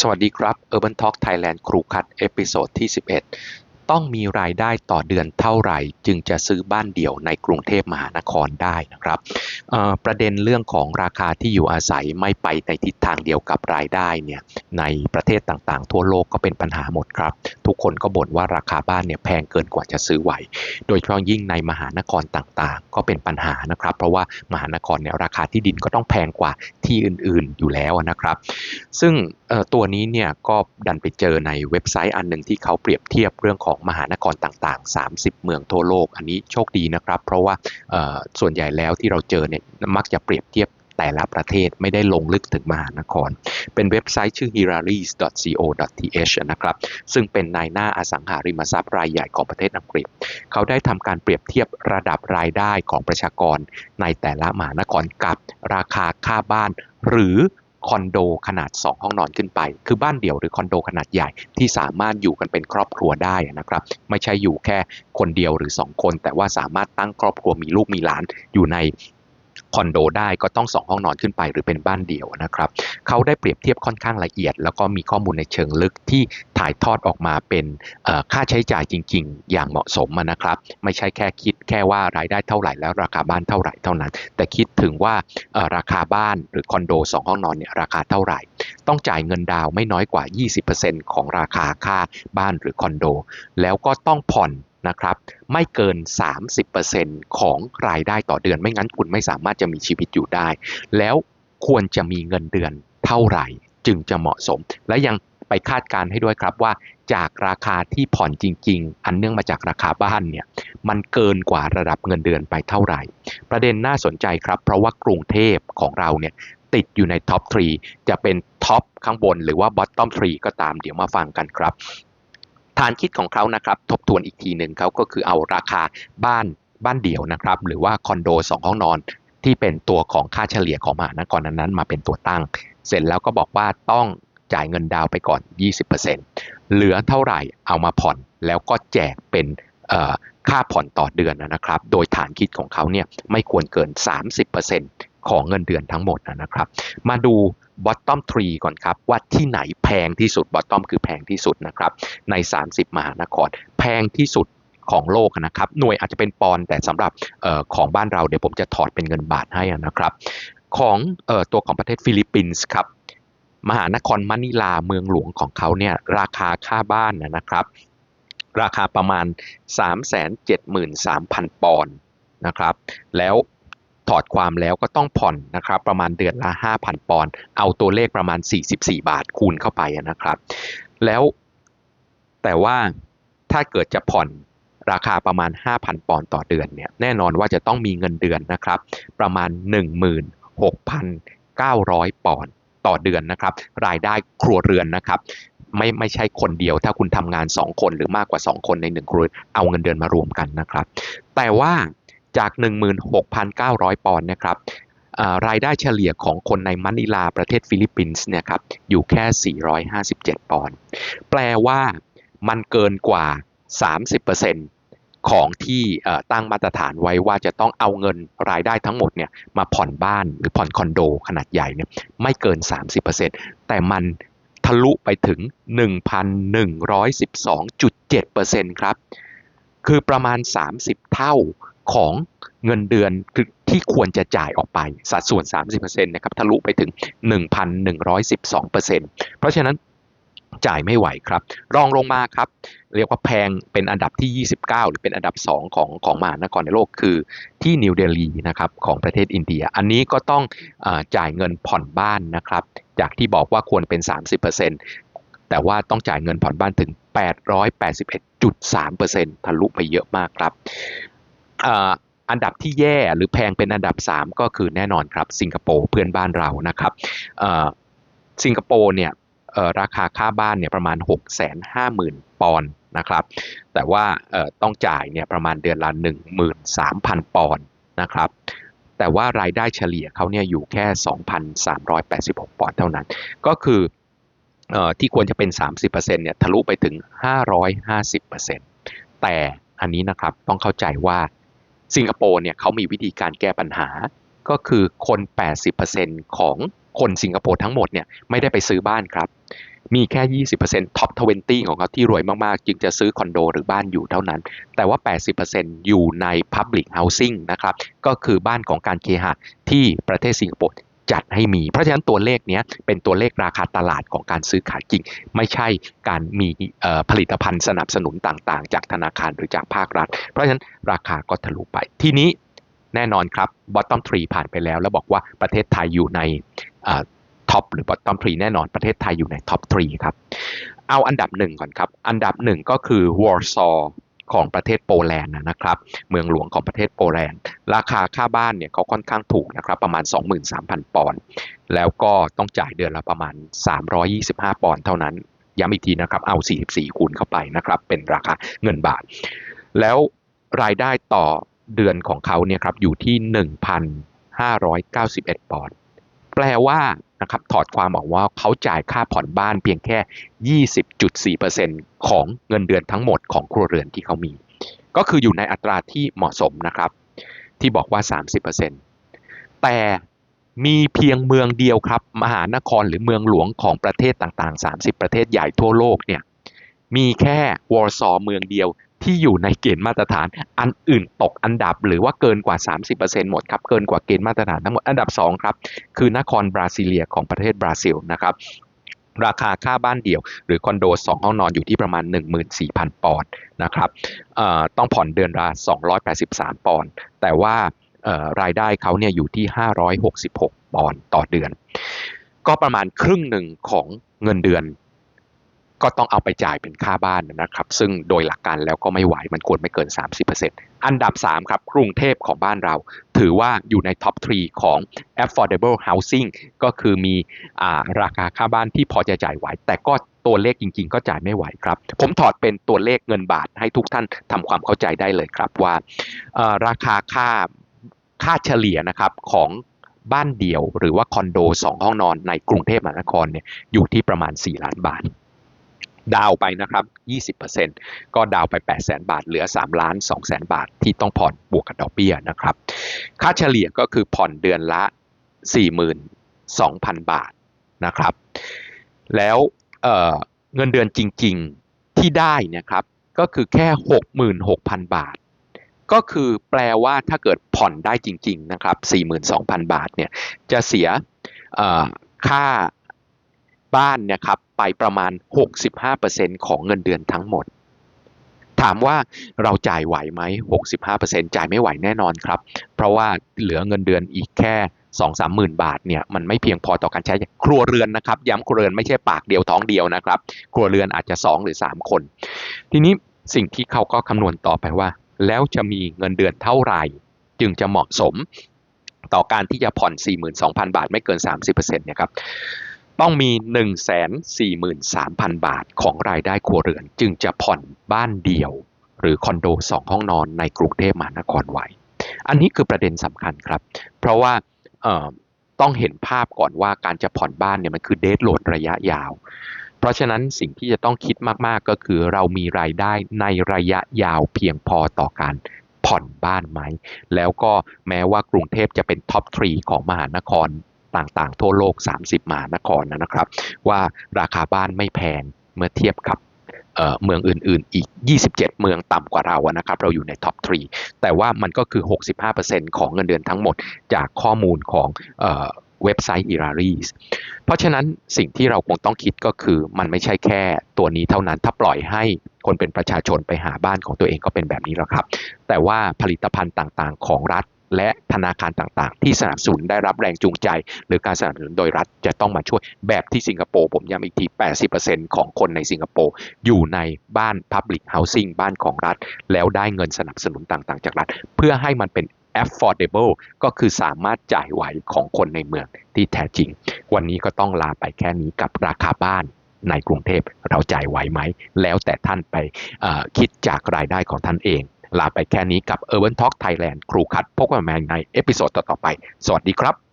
สวัสดีครับ Urban Talk Thailand ครูคัด เอพิโซดที่ 11 ต้องมีรายได้ต่อเดือนเท่าไหร่ จึงจะซื้อบ้านเดี่ยวในกรุงเทพมหานครได้นะครับประเด็นเรื่องของราคาที่อยู่อาศัยไม่ไปในทิศทางเดียวกับรายได้เนี่ยในประเทศต่างๆ ทั่วโลกก็เป็นปัญหาหมดครับ ทุกคนก็บ่นว่าราคาบ้านเนี่ยแพงเกินกว่าจะซื้อไหว โดยเฉพาะยิ่งในมหานครต่างๆ ก็เป็นปัญหานะครับ เพราะว่ามหานครเนี่ยราคาที่ดินก็ต้องแพงกว่าที่อื่นๆอยู่แล้วนะครับ ซึ่งตัวนี้เนี่ยก็ดันไปเจอในเว็บไซต์อันหนึ่งที่เขาเปรียบเทียบเรื่องของมหานครต่างๆ 30 เมืองทั่วโลก อันนี้โชคดีนะครับ เพราะว่าส่วนใหญ่แล้วที่เราเจอเนี่ยมักจะเปรียบเทียบแต่ละประเทศไม่ได้ลงลึกถึงมหานคร เป็นเว็บไซต์ชื่อ hiraris.co.th นะครับ ซึ่งเป็นนายหน้าอสังหาริมทรัพย์รายใหญ่ของประเทศอังกฤษ เขาได้ทำการเปรียบเทียบระดับรายได้ของประชากรในแต่ละมหานครกับราคาค่าบ้าน หรือ คอนโดขนาด 2 ห้องนอนขึ้นไป คือบ้านเดี่ยวหรือคอนโดขนาดใหญ่ที่สามารถอยู่กันเป็นครอบครัวได้นะครับ ไม่ใช่อยู่แค่คนเดียวหรือ 2 คน แต่ว่าสามารถตั้งครอบครัวมีลูกมีหลานอยู่ใน คอนโดได้ก็ต้อง 2 ห้องนอนขึ้นไปหรือเป็นบ้านเดี่ยวนะครับเขาได้เปรียบเทียบค่อนข้างละเอียด แล้วก็มีข้อมูลในเชิงลึกที่ถ่ายทอดออกมาเป็นค่าใช้จ่ายจริง ๆ อย่างเหมาะสมนะครับ ไม่ใช่แค่คิดแค่ว่ารายได้เท่าไหร่แล้วราคาบ้านเท่าไหร่เท่านั้น แต่คิดถึงว่าราคาบ้านหรือคอนโด 2 ห้องนอนเนี่ยราคาเท่าไหร่ ต้องจ่ายเงินดาวไม่น้อยกว่า 20%ของราคาค่าบ้านหรือคอนโด แล้วก็ต้องผ่อน นะครับไม่เกิน 30%ของรายได้ต่อเดือน ไม่งั้นคุณไม่สามารถจะมีชีวิตอยู่ได้ แล้วควรจะมีเงินเดือนเท่าไหร่จึงจะเหมาะสม และยังไปคาดการณ์ให้ด้วยครับว่าจากราคาที่ผ่อนจริง ๆ อันเนื่องมาจากราคาบ้านเนี่ยมันเกินกว่าระดับเงินเดือนไปเท่าไหร่ ประเด็นน่าสนใจครับ เพราะว่ากรุงเทพของเราเนี่ยติดอยู่ในท็อป 3 จะเป็นท็อปข้างบนหรือว่าบอททอม 3 ก็ตามเดี๋ยวมาฟังกันครับ ฐานคิดของเขานะครับ ทบทวนอีกทีหนึ่งเขาก็คือเอาราคาบ้านบ้านเดี่ยวนะครับ หรือว่าคอนโด 2 ห้องนอน ที่เป็นตัวของค่าเฉลี่ยของมหานครนั้นๆ มาเป็นตัวตั้ง เสร็จแล้วก็บอกว่าต้องจ่ายเงินดาวน์ไปก่อน 20%เหลือเท่าไหร่เอามาผ่อนแล้วก็แจกเป็นค่าผ่อนต่อเดือนนะครับ โดยฐานคิดของเขาเนี่ยไม่ควรเกิน 30% ของเงินเดือนทั้งหมดนะครับ มาดู bottom 3 ก่อนครับ ว่าที่ไหนแพงที่สุด bottom คือแพงที่สุดนะครับ ใน 30 มหานคร แพงที่สุดของโลกนะครับ หน่วยอาจจะเป็นปอนด์แต่สำหรับออของบ้านเราเดี๋ยวผมจะถอดเป็นเงินบาทให้นะครับ ของออตัวของประเทศฟิลิปปินส์ครับ มหานครมะนิลาเมืองหลวงของเขาเนี่ยราคาค่าบ้านนะนะครับ ราคาประมาณ 373,000 ปอนด์นะครับ แล้ว ถอดความแล้วก็ต้องผ่อนนะครับประมาณเดือนละ 5,000 ปอนด์เอาตัวเลขประมาณ 44 บาทคูณเข้าไปนะครับ แล้วแต่ว่าถ้าเกิดจะผ่อนราคาประมาณ 5,000 ปอนด์ต่อเดือนเนี่ยแน่นอนว่าจะต้องมีเงินเดือนนะครับ ประมาณ 16,900 ปอนด์ต่อเดือนนะครับ รายได้ครัวเรือนนะครับไม่ไม่ใช่คนเดียวถ้าคุณทำงาน 2 คนหรือมากกว่า 2 คนใน1ครัวเรือนเอาเงินเดือนมารวมกันนะครับ แต่ว่า จาก 16,900 ปอนด์นะครับรายได้เฉลี่ยของคนในมะนิลาประเทศฟิลิปปินส์เนี่ยครับอยู่แค่ 457 ปอนด์แปลว่ามันเกินกว่า 30%ของที่ตั้งมาตรฐานไว้ว่าจะต้องเอาเงินรายได้ทั้งหมดเนี่ยมาผ่อนบ้านหรือผ่อนคอนโดขนาดใหญ่เนี่ยไม่เกิน 30%แต่มันทะลุไปถึง 1,112.7%ครับ คือประมาณ 30 เท่า ของเงินเดือนคือที่ควรจะจ่ายออกไป สัดส่วน 30%นะครับทะลุไปถึง 1,112%เพราะฉะนั้นจ่ายไม่ไหวครับ รองลงมาครับ เรียกว่าแพงเป็นอันดับที่ 29 หรือเป็นอันดับ 2 ของของมหานครในโลกคือที่นิวเดลีนะครับของประเทศอินเดีย อันนี้ก็ต้องอจ่ายเงินผ่อนบ้านนะครับ จากที่บอกว่าควรเป็น 30%แต่ว่าต้องจ่ายเงินผ่อนบ้านถึง 881.3%ทะลุไปเยอะมากครับ อันดับที่แย่หรือแพงเป็นอันดับ 3 ก็คือแน่นอนครับ สิงคโปร์เพื่อนบ้านเรานะครับสิงคโปร์เนี่ยราคาค่าบ้านเนี่ยประมาณ 650,000 ปอนด์นะครับ แต่ว่าต้องจ่ายเนี่ยประมาณเดือนละ 13,000 ปอนด์นะครับ แต่ว่ารายได้เฉลี่ยเขาเนี่ยอยู่แค่ 2,386 ปอนด์เท่านั้น ก็คืออที่ควรจะเป็น 30%เนี่ยทะลุไปถึง 550%แต่อันนี้นะครับต้องเข้าใจว่า สิงคโปร์เนี่ยเขามีวิธีการแก้ปัญหา ก็คือคน 80%ของคนสิงคโปร์ทั้งหมดเนี่ยไม่ได้ไปซื้อบ้านครับ มีแค่ 20%ท็อป 20 ของเขาที่รวยมาก ๆ จึงจะซื้อคอนโดหรือบ้านอยู่เท่านั้น แต่ว่า 80%อยู่ใน public housing นะครับ ก็คือบ้านของการเคหะที่ประเทศสิงคโปร์ จัดให้มี เพราะฉะนั้นตัวเลขนี้เป็นตัวเลขราคาตลาดของการซื้อขายจริง ไม่ใช่การมีผลิตภัณฑ์สนับสนุนต่างๆ จากธนาคารหรือจากภาครัฐ เพราะฉะนั้นราคาก็ทะลุไปทีนี้แน่นอนครับ bottom 3ผ่านไปแล้ว แล้วบอกว่าประเทศไทยอยู่ในท็อปหรือ bottom 3แน่นอนประเทศไทยอยู่ในท็อป3ครับเอาอันดับหนึ่งก่อนครับ อันดับหนึ่งก็คือวอร์ซอ ของประเทศโปแลนด์นะครับ เมืองหลวงของประเทศโปแลนด์ ราคาค่าบ้านเนี่ยเขาค่อนข้างถูกนะครับ ประมาณ 23,000 ปอนด์แล้วก็ต้องจ่ายเดือนละประมาณ 325 ปอนด์เท่านั้น ย้ำอีกทีนะครับ เอา 44 คูณเข้าไปนะครับ เป็นราคาเงินบาท แล้วรายได้ต่อเดือนของเขาเนี่ยครับอยู่ที่ 1,591 ปอนด์แปลว่า นะครับถอดความออกว่าเขาจ่ายค่าผ่อนบ้านเพียงแค่ 20.4%ของเงินเดือนทั้งหมดของครัวเรือนที่เขามี ก็คืออยู่ในอัตราที่เหมาะสมนะครับ ที่บอกว่า 30%แต่มีเพียงเมืองเดียวครับ มหานครหรือเมืองหลวงของประเทศต่างๆ 30 ประเทศใหญ่ทั่วโลกเนี่ยมีแค่วอร์ซอเมืองเดียว ที่อยู่ในเกณฑ์มาตรฐาน อันอื่นตกอันดับหรือว่าเกินกว่า 30%หมดครับ เกินกว่าเกณฑ์มาตรฐานทั้งหมด อันดับ 2 ครับ คือนครบราซิเลียของประเทศบราซิลนะครับ ราคาค่าบ้านเดี่ยว หรือคอนโด 2 ห้องนอนอยู่ที่ประมาณ 14,000 ปอนด์นะครับต้องผ่อนเดือนละ 283 ปอนด์ แต่ว่ารายได้เขาเนี่ยอยู่ที่ 566 ปอนด์ต่อเดือน ก็ประมาณครึ่งหนึ่งของเงินเดือน ก็ต้องเอาไปจ่ายเป็นค่าบ้านนะครับ ซึ่งโดยหลักการแล้วก็ไม่ไหวมันควรไม่เกิน 30%อันดับ 3 ครับ กรุงเทพของบ้านเรา ถือว่าอยู่ในท็อป 3 ของ affordable housing ก็คือมีราคาค่าบ้านที่พอจะจ่ายไหว แต่ก็ตัวเลขจริง ๆ ก็จ่ายไม่ไหวครับ ผมถอดเป็นตัวเลขเงินบาทให้ทุกท่านทำความเข้าใจได้เลยครับว่าราคาค่าค่าเฉลี่ยนะครับของบ้านเดี่ยวหรือว่าคอนโด 2 ห้องนอนในกรุงเทพมหานครเนี่ยอยู่ที่ประมาณ 4 ล้านบาท ดาวไปนะครับ 20%ก็ดาวไป 8 0 0 0 0 0บาท เหลือ 3 ล้าน2แสนบาท ที่ต้องผ่อนบวกกับดอกเบี้ยนะครับ ค่าเฉลี่ยก็คือผ่อนเดือนละ 42,000 บาทนะครับ แล้วเเงินเดือนจริง ๆ ที่ได้นะครับ ก็คือแค่ 66,000 บาท ก็คือแปลว่าถ้าเกิดผ่อนได้จริง ๆ นะครับ 42,000 บาทเนี่ย จะเสียค่า บ้านเนี่ยครับไปประมาณ 65%ของเงินเดือนทั้งหมด ถามว่าเราจ่ายไหวไหม 65%จ่ายไม่ไหวแน่นอนครับ เพราะว่าเหลือเงินเดือนอีกแค่สองสามหมื่นบาทเนี่ยมันไม่เพียงพอต่อการใช้ครัวเรือนนะครับ ย้ำครัวเรือนไม่ใช่ปากเดียวท้องเดียวนะครับ ครัวเรือนอาจจะ 2 หรือ 3 คน ทีนี้สิ่งที่เขาก็คำนวณต่อไปว่า แล้วจะมีเงินเดือนเท่าไหร่ จึงจะเหมาะสม ต่อการที่จะผ่อน 42,000 บาทไม่เกิน 30%เนี่ยครับ ต้องมี 143,000 บาทของรายได้ครัวเรือน จึงจะผ่อนบ้านเดี่ยว หรือคอนโดสองห้องนอนในกรุงเทพมหานครไหวอันนี้คือประเด็นสำคัญครับ เพราะว่าต้องเห็นภาพก่อนว่าการจะผ่อนบ้านเนี่ยมันคือเดทโหลดระยะยาว เพราะฉะนั้นสิ่งที่จะต้องคิดมากๆก็คือเรามีรายได้ในระยะยาวเพียงพอต่อการผ่อนบ้านไหม แล้วก็แม้ว่ากรุงเทพจะเป็นท็อปทรีของมหานคร ต่างๆ ทั่วโลก 30มหานครนะครับ ว่าราคาบ้านไม่แพงเมื่อเทียบกับเมืองอื่นๆ อีก 27 เมืองต่ำกว่าเรานะครับ เราอยู่ในท็อป 3 แต่ว่ามันก็คือ 65%ของเงินเดือนทั้งหมดจากข้อมูลของเว็บไซต์ Iraris เพราะฉะนั้นสิ่งที่เราคงต้องคิดก็คือมันไม่ใช่แค่ตัวนี้เท่านั้น ถ้าปล่อยให้คนเป็นประชาชนไปหาบ้านของตัวเองก็เป็นแบบนี้แล้วครับ แต่ว่าผลิตภัณฑ์ต่างๆ ของรัฐ และธนาคารต่างๆ ที่สนับสนุนได้รับแรงจูงใจ หรือการสนับสนุนโดยรัฐจะต้องมาช่วยแบบที่สิงคโปร์ผมย้ำอีกที 80%ของคนในสิงคโปร์อยู่ในบ้าน Public Housing บ้านของรัฐ แล้วได้เงินสนับสนุนต่างๆ จากรัฐ เพื่อให้มันเป็น affordable ก็คือสามารถจ่ายไหวของคนในเมืองที่แท้จริง วันนี้ก็ต้องลาไปแค่นี้กับราคาบ้านในกรุงเทพเราจ่ายไหวไหม แล้วแต่ท่านไปคิดจากรายได้ของท่านเอง ลาไปแค่นี้กับ Urban Talk Thailand ครูคัดพบกันใหม่ในเอพิโซดต่อๆไป สวัสดีครับ